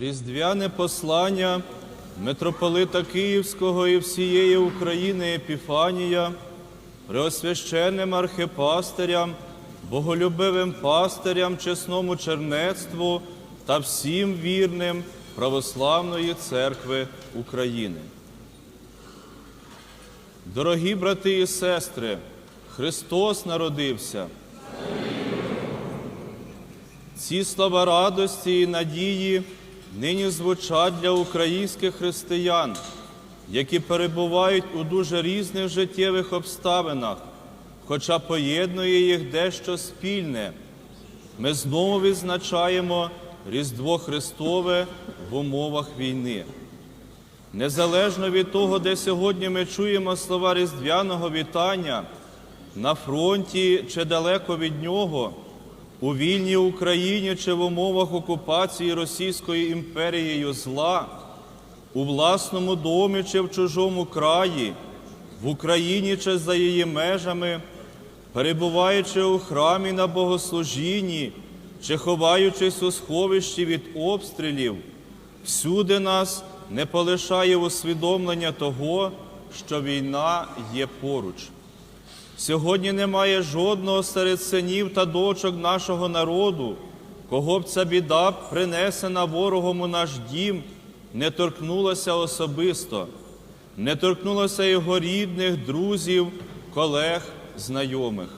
Різдвяне послання митрополита Київського і всієї України Епіфанія, преосвященним архипастирям, боголюбивим пастирям, чесному чернецтву та всім вірним Православної Церкви України. Дорогі брати і сестри, Христос народився. Ці слова радості і надії нині звучать для українських християн, які перебувають у дуже різних життєвих обставинах, хоча поєднує їх дещо спільне. Ми знову відзначаємо Різдво Христове в умовах війни. Незалежно від того, де сьогодні ми чуємо слова різдвяного вітання, на фронті чи далеко від нього, у вільній Україні чи в умовах окупації Російською імперією зла, у власному домі чи в чужому краї, в Україні чи за її межами, перебуваючи у храмі на богослужінні чи ховаючись у сховищі від обстрілів, всюди нас не полишає усвідомлення того, що війна є поруч. Сьогодні немає жодного серед синів та дочок нашого народу, кого б ця біда, принесена ворогом у наш дім, не торкнулася особисто, не торкнулася його рідних, друзів, колег, знайомих.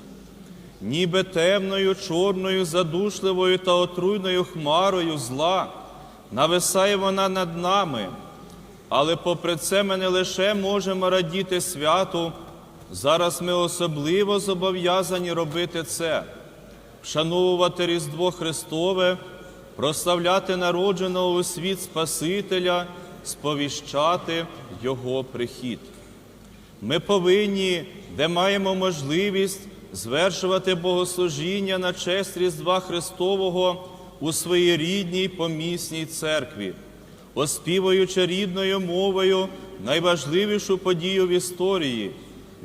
Ніби темною, чорною, задушливою та отруйною хмарою зла нависає вона над нами, але попри це ми не лише можемо радіти святу, зараз ми особливо зобов'язані робити це, вшановувати Різдво Христове, прославляти народженого у світ Спасителя, сповіщати Його прихід. Ми повинні, де маємо можливість, звершувати богослужіння на честь Різдва Христового у своїй рідній помісній церкві, оспівуючи рідною мовою найважливішу подію в історії,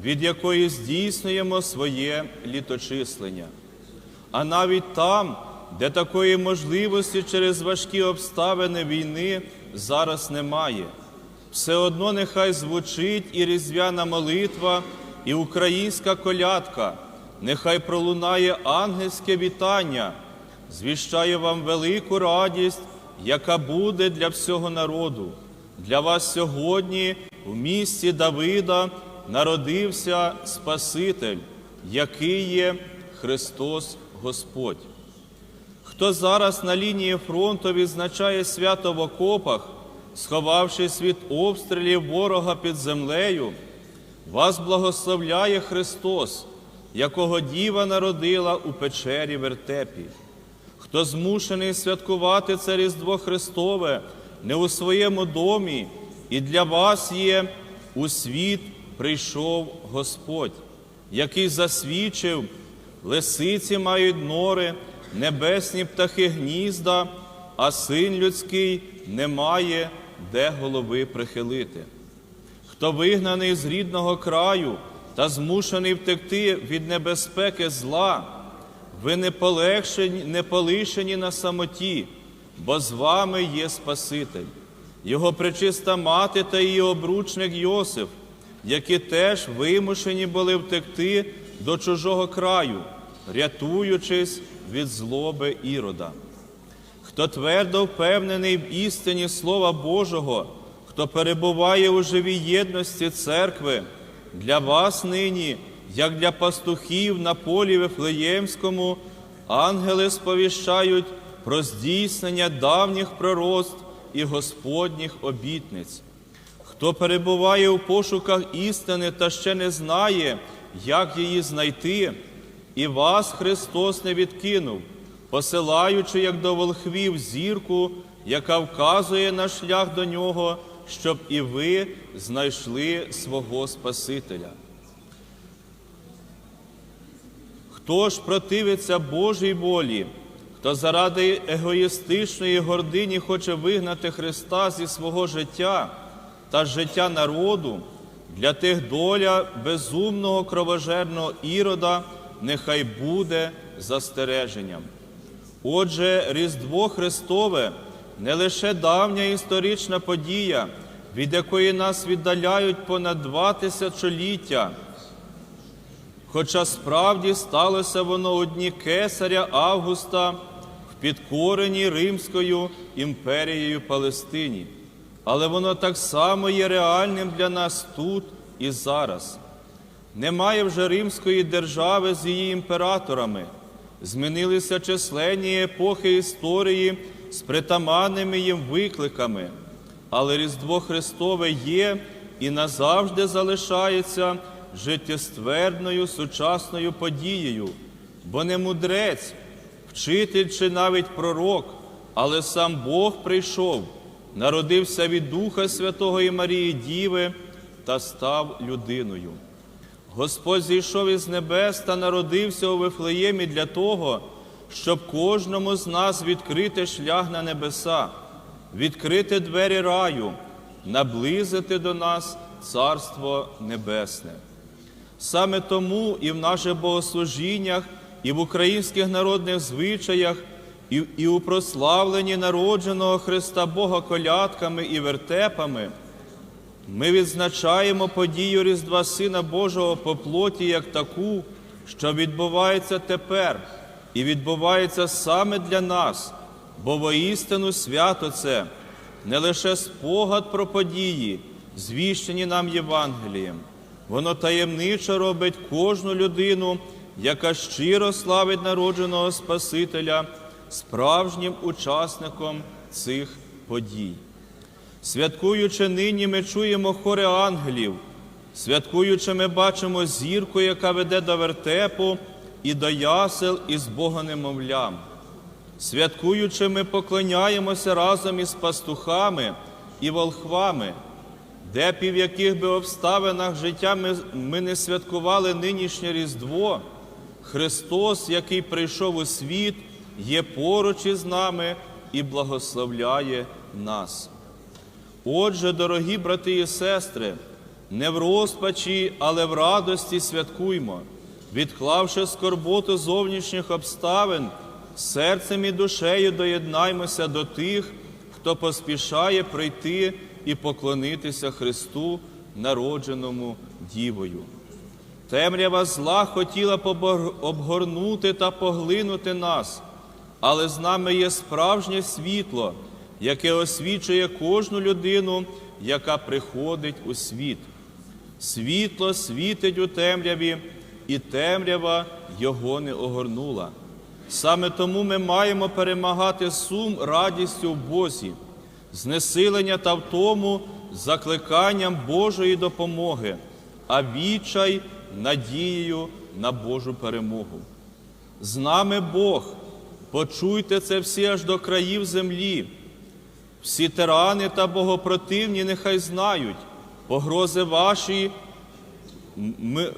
від якої здійснюємо своє літочислення. А навіть там, де такої можливості через важкі обставини війни зараз немає, все одно нехай звучить і різдвяна молитва, і українська колядка, нехай пролунає ангельське вітання, звіщаю вам велику радість, яка буде для всього народу. Для вас сьогодні в місті Давида народився Спаситель, який є Христос Господь. Хто зараз на лінії фронту відзначає свято в окопах, сховавшись від обстрілів ворога під землею, вас благословляє Христос, якого Діва народила у печері вертепі. Хто змушений святкувати це Різдво Христове не у своєму домі, і для вас є у світ прийшов Господь, який засвідчив, лисиці мають нори, небесні птахи гнізда, а син людський не має де голови прихилити. Хто вигнаний з рідного краю та змушений втекти від небезпеки зла, ви не полегшені, не полишені на самоті, бо з вами є Спаситель, Його пречиста мати та її обручник Йосиф, які теж вимушені були втекти до чужого краю, рятуючись від злоби ірода. Хто твердо впевнений в істині Слова Божого, хто перебуває у живій єдності церкви, для вас нині, як для пастухів на полі Вифлеємському, ангели сповіщають про здійснення давніх пророцтв і Господніх обітниць. Хто перебуває у пошуках істини та ще не знає, як її знайти, і вас Христос не відкинув, посилаючи, як до волхвів, зірку, яка вказує на шлях до нього, щоб і ви знайшли свого Спасителя. Хто ж противиться Божій волі, хто заради егоїстичної гордині хоче вигнати Христа зі свого життя та життя народу, для тих доля безумного кровожерного ірода нехай буде застереженням. Отже, Різдво Христове не лише давня історична подія, від якої нас віддаляють понад два тисячоліття. Хоча справді сталося воно у дні кесаря Августа в підкореній Римською імперією Палестині. Але воно так само є реальним для нас тут і зараз. Немає вже римської держави з її імператорами. Змінилися численні епохи історії з притаманними їм викликами. Але Різдво Христове є і назавжди залишається життєствердною сучасною подією, бо не мудрець, вчитель чи навіть пророк, але сам Бог прийшов, народився від Духа Святого і Марії Діви та став людиною. Господь зійшов із небес та народився у Вифлеємі для того, щоб кожному з нас відкрити шлях на небеса, відкрити двері раю, наблизити до нас Царство Небесне. Саме тому і в наших богослужіннях, і в українських народних звичаях, і, і у прославленні народженого Христа Бога колядками і вертепами. Ми відзначаємо подію Різдва Сина Божого по плоті як таку, що відбувається тепер і відбувається саме для нас, бо воістину свято це не лише спогад про події, звіщені нам Євангелієм. Воно таємниче робить кожну людину, яка щиро славить народженого Спасителя, справжнім учасником цих подій. Святкуючи нині, ми чуємо хори ангелів, святкуючи, ми бачимо зірку, яка веде до вертепу і до ясел із Богонемовлям. Святкуючи, ми поклоняємося разом із пастухами і волхвами, де б і в яких би обставинах життя ми, ми не святкували нинішнє Різдво, Христос, який прийшов у світ, є поруч із нами і благословляє нас. Отже, дорогі брати і сестри, не в розпачі, але в радості святкуймо, відклавши скорботу зовнішніх обставин, серцем і душею доєднаймося до тих, хто поспішає прийти і поклонитися Христу, народженому Дівою. Темрява зла хотіла обгорнути та поглинути нас, але з нами є справжнє світло, яке освічує кожну людину, яка приходить у світ. Світло світить у темряві, і темрява його не огорнула. Саме тому ми маємо перемагати сум радістю в Бозі, знесилення та втому закликанням Божої допомоги, а відчай надією на Божу перемогу. З нами Бог, почуйте це всі аж до країв землі. Всі тирани та богопротивні нехай знають, погрози ваші, ми,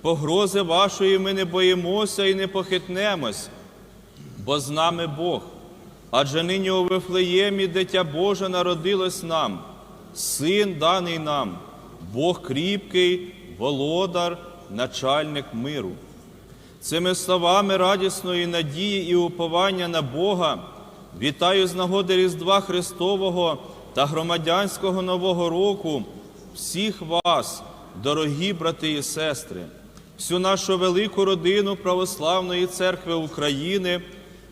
погрози вашої ми не боїмося і не похитнемось, бо з нами Бог. Адже нині у Вифлеємі дитя Боже народилось нам, син даний нам, Бог кріпкий, володар, начальник миру. Цими словами радісної надії і уповання на Бога вітаю з нагоди Різдва Христового та громадянського Нового року всіх вас, дорогі брати і сестри, всю нашу велику родину Православної церкви України,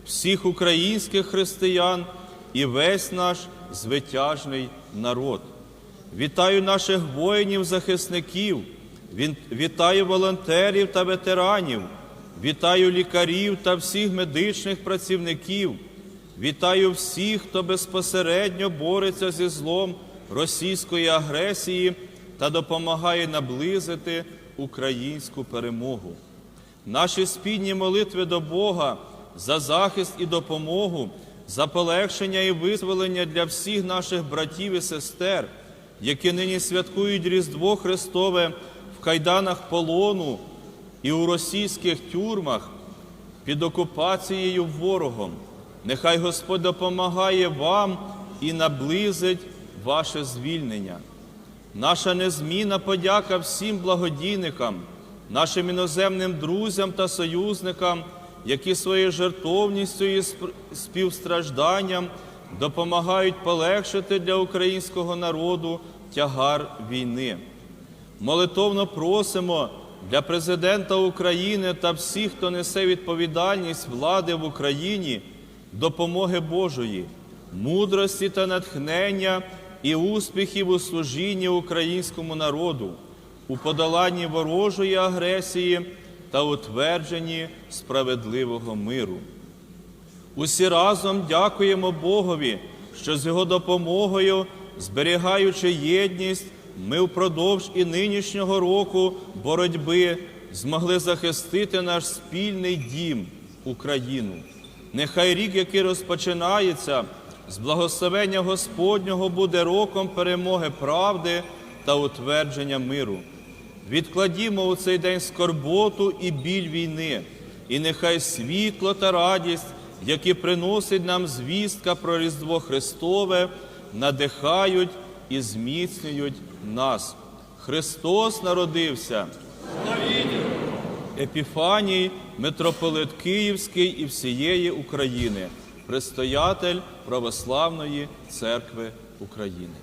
всіх українських християн і весь наш звитяжний народ. Вітаю наших воїнів-захисників, вітаю волонтерів та ветеранів, вітаю лікарів та всіх медичних працівників, вітаю всіх, хто безпосередньо бореться зі злом російської агресії та допомагає наблизити українську перемогу. Наші спільні молитви до Бога за захист і допомогу, за полегшення і визволення для всіх наших братів і сестер, які нині святкують Різдво Христове в кайданах полону і у російських тюрмах під окупацією ворогом. Нехай Господь допомагає вам і наблизить ваше звільнення. Наша незмінна подяка всім благодійникам, нашим іноземним друзям та союзникам, які своєю жертовністю і співстражданням допомагають полегшити для українського народу тягар війни. Молитовно просимо для президента України та всіх, хто несе відповідальність влади в Україні, допомоги Божої, мудрості та натхнення і успіхів у служінні українському народу, у подоланні ворожої агресії та утвердженні справедливого миру. Усі разом дякуємо Богові, що з його допомогою, зберігаючи єдність, ми впродовж і нинішнього року боротьби змогли захистити наш спільний дім Україну. Нехай рік, який розпочинається з благословення Господнього, буде роком перемоги правди та утвердження миру. Відкладімо у цей день скорботу і біль війни, і нехай світло та радість, які приносить нам звістка про Різдво Христове, надихають і зміцнюють нас. Христос народився. Епіфаній, митрополит Київський і всієї України, предстоятель Православної церкви України.